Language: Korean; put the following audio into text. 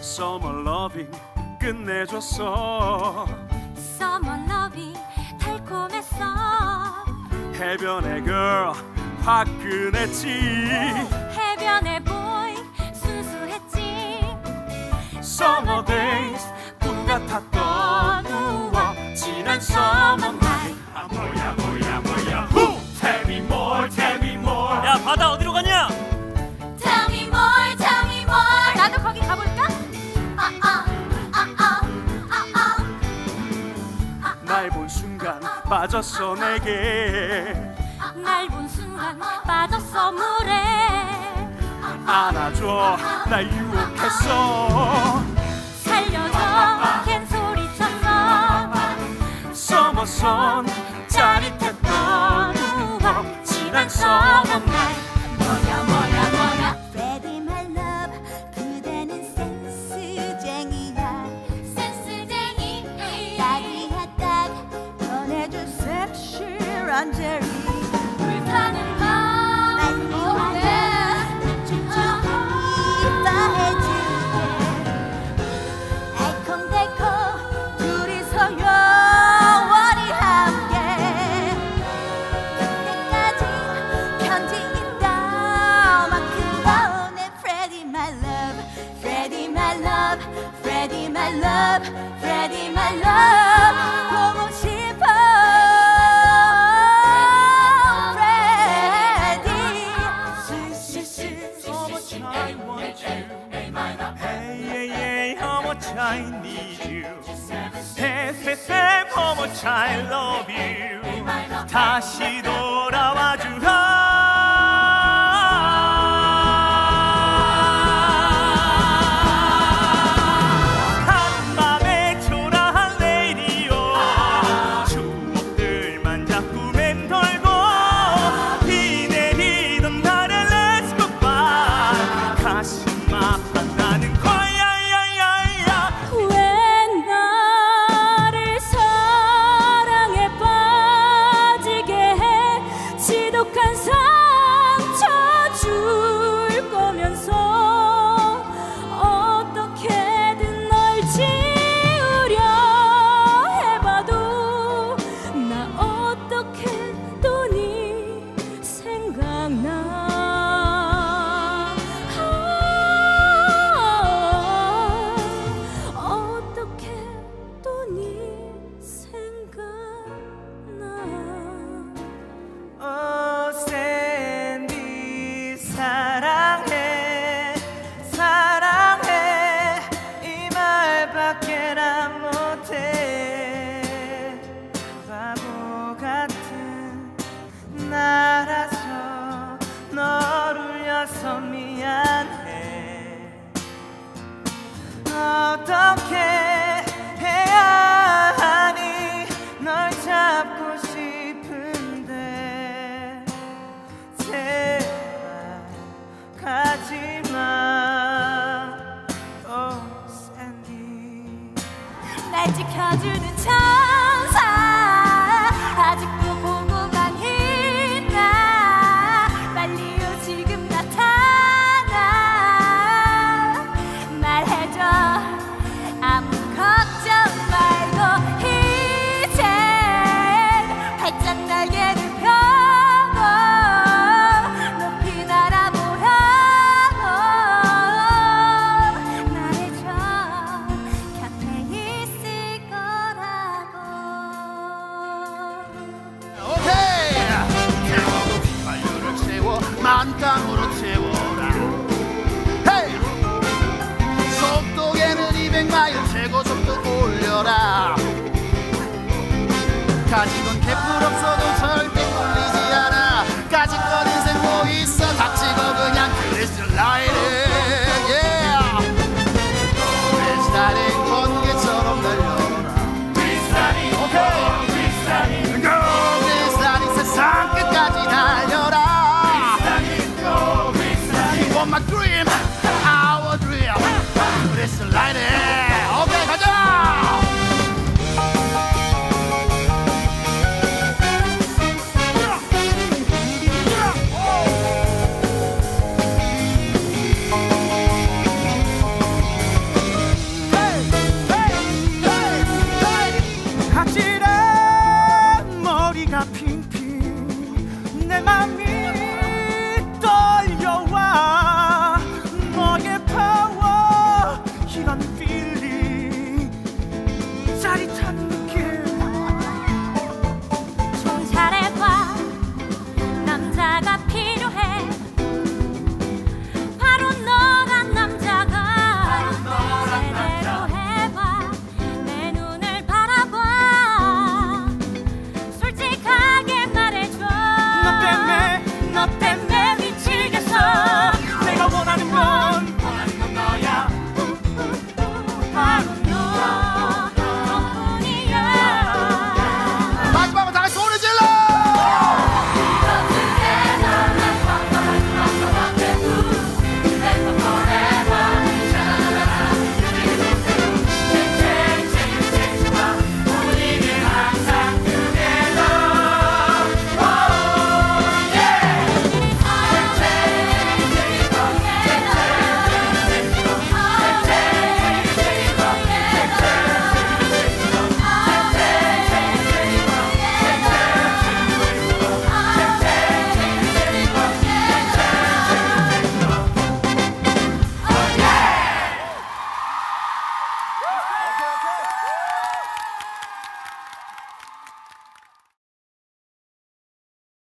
Summer loving 끝내줬어 Summer loving 달콤했어 해변의 girl 화끈했지 해변의 boy 순수했지 Summer days 빠졌어 내게. 낡은 순간 빠졌어 물에. 안아줘 날 유혹했어. 살려줘 캔소리 쳤어. 서머선 짜릿했던 우와 지난 썩은 날. I need you. Say, say, say, how much I love you. 다시 돌아와 주라. 감춰줄 거면서 어떻게 해야 하니 널 잡고 싶은데? 제발 가지마. oh, 샌디 날 지켜주는 차 Kaç